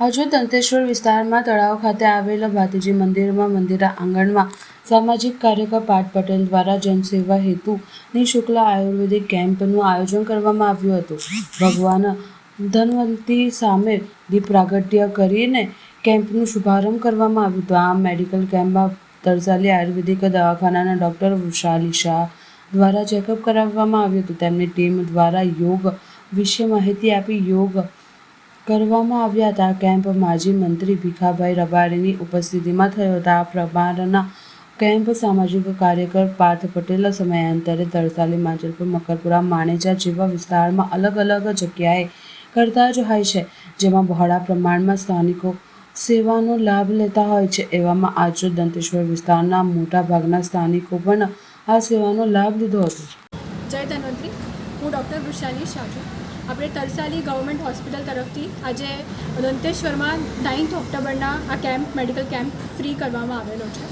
હજુ દંતેશ્વર વિસ્તારમાં તળાવ ખાતે આવેલા ભાતીજી મંદિરમાં મંદિરના આંગણમાં સામાજિક કાર્યકર પાઠ પટેલ દ્વારા જનસેવા હેતુ નિઃશુલ્ક આયુર્વેદિક કેમ્પનું આયોજન કરવામાં આવ્યું હતું. ભગવાન ધનવંતી સામે દીપ પ્રાગટ્ય કરીને કેમ્પનું શુભારંભ કરવામાં આવ્યું હતું. આ મેડિકલ કેમ્પમાં તરસાલી આયુર્વેદિક દવાખાનાના ડૉક્ટર વૃષાલી શાહ દ્વારા ચેકઅપ કરાવવામાં આવ્યું હતું. તેમની ટીમ દ્વારા યોગ વિશે માહિતી આપી યોગ કરવામાં આવ્યા હતા. કેમ્પ માજી મંત્રી ભીખાભાઈ રબારીની ઉપસ્થિતિમાં થયો હતો. આ પ્રકારના કેમ્પ સામાજિક કાર્યકર પાર્થ પટેલ સમયાંતરે તરસાલી માંજલપુર મકરપુરા, માણેજા જેવા વિસ્તારમાં અલગ અલગ જગ્યાએ કરતા જ હોય છે, જેમાં બહોળા પ્રમાણમાં સ્થાનિકો સેવાનો લાભ લેતા હોય છે. એવામાં આજરોજ દંતેશ્વર વિસ્તારના મોટા ભાગના સ્થાનિકો પણ આ સેવાનો લાભ લીધો હતો. જય ધન્વંતરી. હું ડૉક્ટર વૃષાલી શાહ છું આપણે તરસાલી ગવર્મેન્ટ હોસ્પિટલ તરફથી આજે દંતેશ્વરમાં નાઇન્થ ઓક્ટોબરના આ કેમ્પ મેડિકલ કેમ્પ ફ્રી કરવામાં આવેલો છે.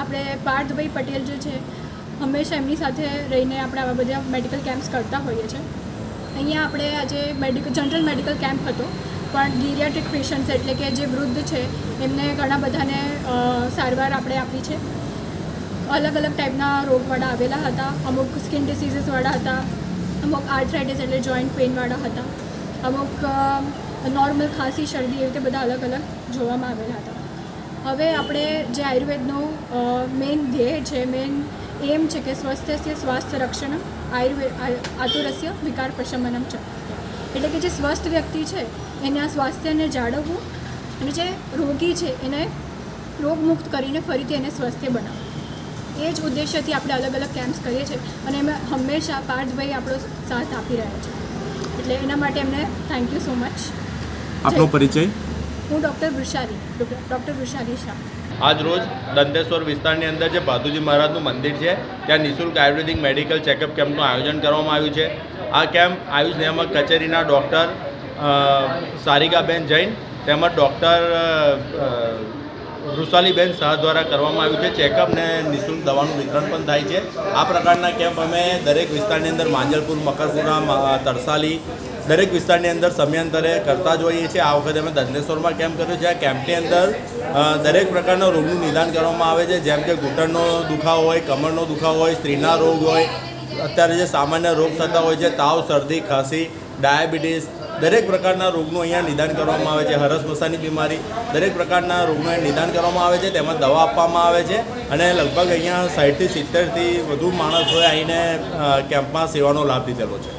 આપણે પાર્થભાઈ પટેલ જે છે, હંમેશા એમની સાથે રહીને આપણે આવા બધા મેડિકલ કેમ્પ્સ કરતા હોઈએ છીએ. અહીંયા આપણે આજે મેડિકલ જનરલ મેડિકલ કેમ્પ હતો, પણ ગીરિયાટ્રિક પેશન્ટ્સ એટલે કે જે વૃદ્ધ છે, એમને ઘણા બધાને સારવાર આપણે આપી છે. અલગ અલગ ટાઈપના રોગવાળા આવેલા હતા, અમુક સ્કિન ડિસીઝીસવાળા હતા અમુક આર્થરાઇટિસ એટલે જોઈન્ટ પેઇનવાળા હતા. અમુક નોર્મલ ખાંસી, શરદી એવી રીતે બધા અલગ અલગ જોવામાં આવેલા હતા. હવે આપણે જે આયુર્વેદનો મેઇન ધ્યેય છે મેઇન એમ છે કે સ્વસ્થ્ય સ્વાસ્થ્ય રક્ષણમ આયુર્વેદ આતુરસ્ય, વિકાર પ્રશમનમ છે. એટલે કે જે સ્વસ્થ વ્યક્તિ છે, એને આ સ્વાસ્થ્યને જાળવવું અને જે રોગી છે, એને રોગમુક્ત કરીને ફરીથી એને સ્વસ્થ્ય બનાવવું. એ જ ઉદ્દેશ્યથી આપણે અલગ અલગ કેમ્પ્સ કરીએ છીએ અને એમાં હંમેશા પાર્થભાઈ આપણો સાથ આપી રહ્યા છે. એટલે એના માટે એમને થેન્ક યુ સો મચ આપનો પરિચય? હું ડૉક્ટર વૃષાલી ડૉક્ટર વૃષાલી શાહ. આજ રોજ દંતેશ્વર વિસ્તારની અંદર જે ભાદુજી મહારાજનું મંદિર છે ત્યાં નિઃશુલ્ક આયુર્વેદિક મેડિકલ ચેકઅપ કેમ્પનું આયોજન કરવામાં આવ્યું છે. આ કેમ્પ આયુષ નિયામક કચેરીના ડૉક્ટર સારિકાબેન જૈન તેમજ ડૉક્ટર વૃષાલીબેન શાહ દ્વારા કરવામાં આવ્યું છે. ચેકઅપ ને નિઃશુલ્ક દવાનું વિતરણ પણ થાય છે. આ પ્રકારના કેમ્પ અમે દરેક વિસ્તારની અંદર માંજલપુર, મકરપુરા તરસાલી દરેક વિસ્તારની અંદર સમયાંતરે કરતા જ હોઈએ છીએ. આ વખતે અમે દંતેશ્વરમાં કેમ્પ કર્યો છે. આ કેમ્પની અંદર દરેક પ્રકારના રોગનું નિદાન કરવામાં આવે છે. જેમ કે ઘૂંટણનો દુખાવો હોય, કમરનો દુખાવો હોય, સ્ત્રીના રોગ હોય, અત્યારે જે સામાન્ય રોગ થતા હોય છે, તાવ, શરદી, ખાંસી, ડાયાબિટીસ દરેક પ્રકારના રોગનું અહીંયા નિદાન કરવામાં આવે છે. હરસ મસાની બીમારી દરેક પ્રકારના રોગનું નિદાન કરવામાં આવે છે. તેમાં દવા આપવામાં આવે છે અને લગભગ અહીંયા સાઠથી સિત્તેરથી વધુ માણસોએ આવીને કેમ્પમાં સેવાનો લાભ લીધેલો છે.